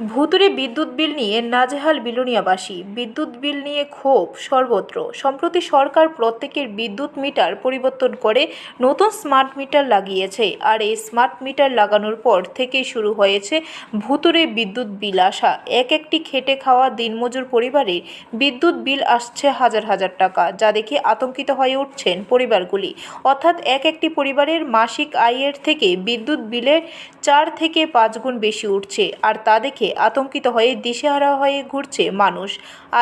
ভুতুরে বিদ্যুৎ বিল নিয়ে নাজেহাল বিলোনিয়াবাসী। বিদ্যুৎ বিল নিয়ে ক্ষোভ সর্বত্র। সম্প্রতি সরকার প্রত্যেকের বিদ্যুৎ মিটার পরিবর্তন করে নতুন স্মার্ট মিটার লাগিয়েছে। আর এই স্মার্ট মিটার লাগানোর পর থেকেই শুরু হয়েছে ভুতুরে বিদ্যুৎ বিল আসা। এক একটি খেটে খাওয়া দিনমজুর পরিবারে বিদ্যুৎ বিল আসছে হাজার হাজার টাকা, যা দেখে আতঙ্কিত হয়ে উঠছেন পরিবারগুলি। অর্থাৎ এক একটি পরিবারের মাসিক আয়ের থেকে বিদ্যুৎ বিলের চার থেকে পাঁচ গুণ বেশি উঠছে। আর তা দেখে আতঙ্কিত হয়ে দিশেহারা হয়ে ঘুরছে মানুষ।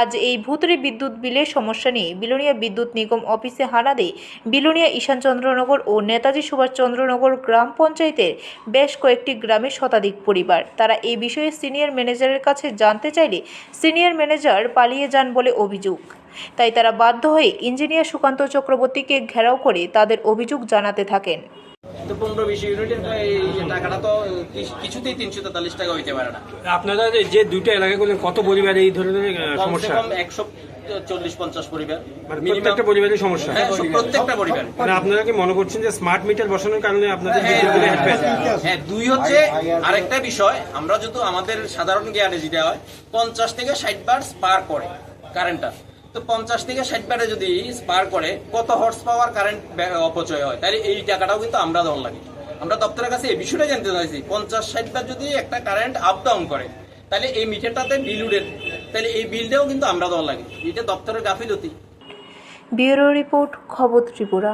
আজ এই ভুতুরে বিদ্যুৎ বিলের সমস্যা নিয়ে বিলোনিয়া বিদ্যুৎ নিগম অফিসে হানা দেয়। বিলোনিয়া ঈশানচন্দ্রনগর ও নেতাজি সুভাষচন্দ্রনগর গ্রাম পঞ্চায়েতের বেশ কয়েকটি গ্রামের শতাধিক পরিবার। তারা এই বিষয়ে সিনিয়র ম্যানেজারের কাছে জানতে চাইলে সিনিয়র ম্যানেজার পালিয়ে যান বলে অভিযোগ। তাই তারা বাধ্য হয়ে ইঞ্জিনিয়ার সুকান্ত চক্রবর্তীকে ঘেরাও করে তাদের অভিযোগ জানাতে থাকেন। তো পনেরো বিশ ইউনিটের টাকাটা তো কিছুতেই তিনশো তেতাল্লিশ টাকা হইতে পারে না। আপনারা যে- দুইটা এলাকা করলেন কত পরিবার এই ধরনের সমস্যা? একশো চল্লিশ পঞ্চাশ পরিবার। মানে প্রত্যেকটা পরিবারের সমস্যা। হ্যাঁ প্রত্যেকটা পরিবার। মানে আপনারা কি মনে করছেন যে স্মার্ট মিটার বসানোর কারণে আপনাদের হেল্প পেয়েছে? হ্যাঁ দুই হচ্ছে আরেকটা বিষয় আমরা যদি আমাদের সাধারণ জ্ঞানে যেটা হয় পঞ্চাশ থেকে ষাট বার স্পার করে কারেন্টটা তো পঞ্চাশ থেকে ষাট বারে যদি স্পার করে, কত হর্স পাওয়ার কারেন্ট অপচয় হয়? তাহলে এই টাকাটাও কিন্তু আমরা দেওয়ার লাগে। আমরা দপ্তরের কাছে এই বিষয়টা জানতে চাইছি। পঞ্চাশ ষাট বার যদি একটা কারেন্ট আপ ডাউন করে, তাহলে এই মিটারটাতে বিল উঠে, তাহলে এই বিলটাও কিন্তু আমরা দেওয়ার লাগে। এটা দপ্তরের গাফিলতি। ব্যুরো রিপোর্ট, খবর ত্রিপুরা।